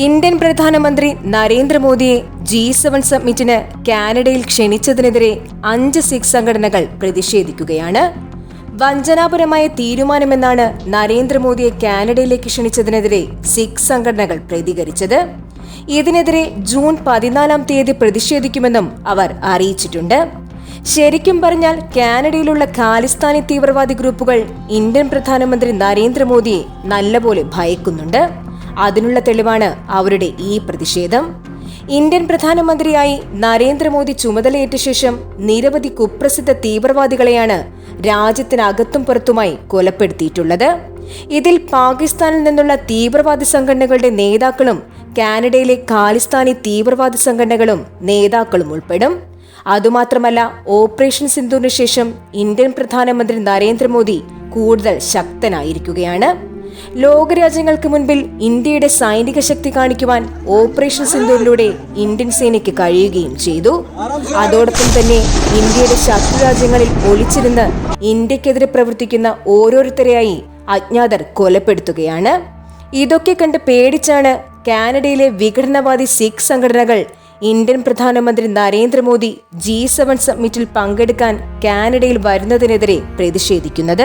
Indian പ്രധാനമന്ത്രി നരേന്ദ്രമോദിയെ G seven സമ്മിറ്റിന് കാനഡയിൽ ക്ഷണിച്ചതിനെതിരെ അഞ്ച് സിഖ് സംഘടനകൾ പ്രതിഷേധിക്കുകയാണ്. വഞ്ചനാപരമായ തീരുമാനമെന്നാണ് നരേന്ദ്രമോദിയെ കാനഡയിലേക്ക് ക്ഷണിച്ചതിനെതിരെ സിഖ് സംഘടനകൾ പ്രതികരിച്ചത്. ഇതിനെതിരെ ജൂൺ പതിനാലാം തീയതി പ്രതിഷേധിക്കുമെന്നും അവർ അറിയിച്ചിട്ടുണ്ട്. ശരിക്കും പറഞ്ഞാൽ കാനഡയിലുള്ള ഖാലിസ്ഥാനി തീവ്രവാദി ഗ്രൂപ്പുകൾ ഇന്ത്യൻ പ്രധാനമന്ത്രി നരേന്ദ്രമോദിയെ നല്ലപോലെ ഭയക്കുന്നുണ്ട്. അതിനുള്ള തെളിവാണ് അവരുടെ ഈ പ്രതിഷേധം. ഇന്ത്യൻ പ്രധാനമന്ത്രിയായി നരേന്ദ്രമോദി ചുമതലയേറ്റ ശേഷം നിരവധി കുപ്രസിദ്ധ തീവ്രവാദികളെയാണ് രാജ്യത്തിനകത്തും പുറത്തുമായി കൊലപ്പെടുത്തിയിട്ടുള്ളത്. ഇതിൽ പാകിസ്ഥാനിൽ നിന്നുള്ള തീവ്രവാദി സംഘടനകളുടെ നേതാക്കളും കാനഡയിലെ ഖാലിസ്ഥാനി തീവ്രവാദി സംഘടനകളും നേതാക്കളും ഉൾപ്പെടും. അതുമാത്രമല്ല ഓപ്പറേഷൻ സിന്ധുവിന് ശേഷം ഇന്ത്യൻ പ്രധാനമന്ത്രി നരേന്ദ്രമോദി കൂടുതൽ ശക്തനായിരിക്കുകയാണ്. ലോകരാജ്യങ്ങൾക്ക് മുൻപിൽ ഇന്ത്യയുടെ സൈനിക ശക്തി കാണിക്കുവാൻ ഓപ്പറേഷൻ സിന്ധൂരിലൂടെ ഇന്ത്യൻ സേനയ്ക്ക് കഴിയുകയും ചെയ്തു. അതോടൊപ്പം തന്നെ ഇന്ത്യയുടെ ശത്രു രാജ്യങ്ങളിൽ ഒളിച്ചിരുന്ന് ഇന്ത്യക്കെതിരെ പ്രവർത്തിക്കുന്ന ഓരോരുത്തരെയായി അജ്ഞാതർ കൊലപ്പെടുത്തുകയാണ്. ഇതൊക്കെ കണ്ട് പേടിച്ചാണ് കാനഡയിലെ വിഘടനവാദി സിഖ് സംഘടനകൾ ഇന്ത്യൻ പ്രധാനമന്ത്രി നരേന്ദ്രമോദി ജി സെവൻ സമ്മിറ്റിൽ പങ്കെടുക്കാൻ കാനഡയിൽ വരുന്നതിനെതിരെ പ്രതിഷേധിക്കുന്നത്.